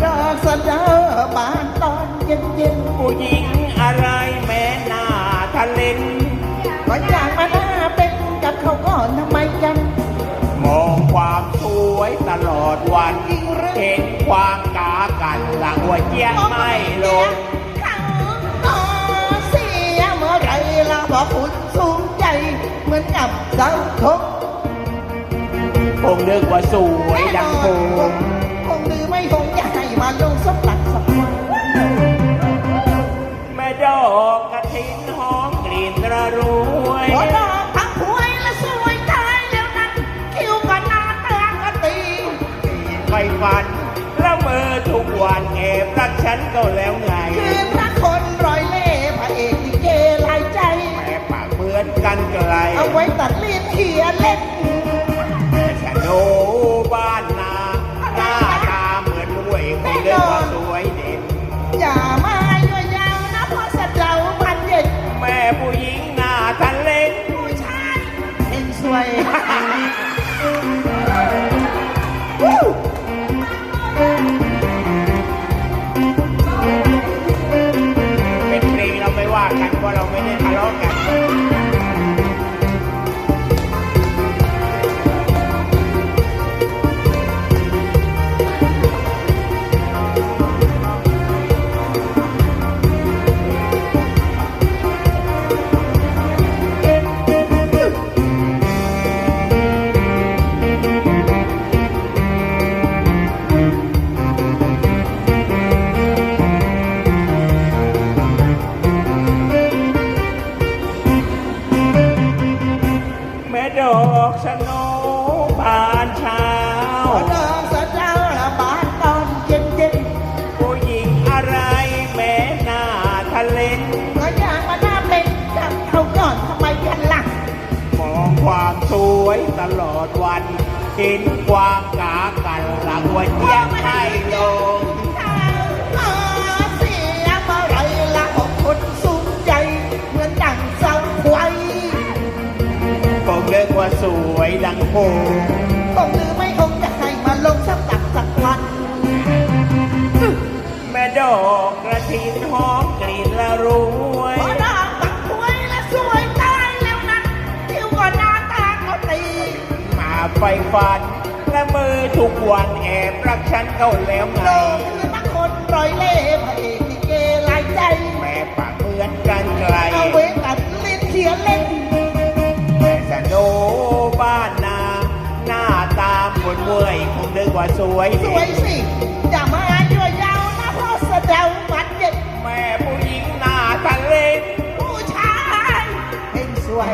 จ้าบ้านตอนเย็นเย็นผู้หญิงอะไรแม้หน้าทะเลนๆก็อยากมาหน้าเป็นกับเขาก่อนทำไมกันมองความสวยตลอดวันเห็นความกากันหลังหัวเจียงไม่ลงเขาก็เสียเมื่อไหรละบอกคุณสูงใจเหมือนกับสังคมคงนึกว่าสวยดังโพ มาลงสักหลักสักวันแม่ดอกกระถินหอมกลิ่นระรวยหัวดอกพักหวยและสวยตายแล้วนั้นคิวก็หนาตาก็ตีไฟฟันละเมอทุกวันแอบรักฉันก็แล้วไงคืนรักคนรอยเล่ห์พระเอกลิเกลายใจแม่ปากเหมือนกันไกล เอาไว้ตัดลิ้นเขียนเล่นชะโนบ้าน เป็นเพลงเราไม่ว่ากันเพราะเราไม่ได้ทะเลาะกัน ความสวยตลอดวันเห็นความกากันหลังหัวเจียงให้ลงเสียเมื่อไรละอกคนสูงใจเหมือนดังเสาควายคงเรียกว่าสวยดังโพคงหรือไม่คงจะให้าไฟฟันและมือทุกวันแอบรักฉันเข้าแล้วไงโลกคือนักคนปล่อยเล่ห์พระเอกที่เกลายใจ แม่ปากเหมือนกันไกลเอาเวกัดล่นเขียนเล่นแม่สโนบ้านนา หน้าตาคนเมือยคงนึกว่าสวยสวยสิอย่ามาอายุยาวนะเพราะเสดามันเด็ดแม่ผู้หญิงหน้าทะเลผู้ชายเพ่งสวย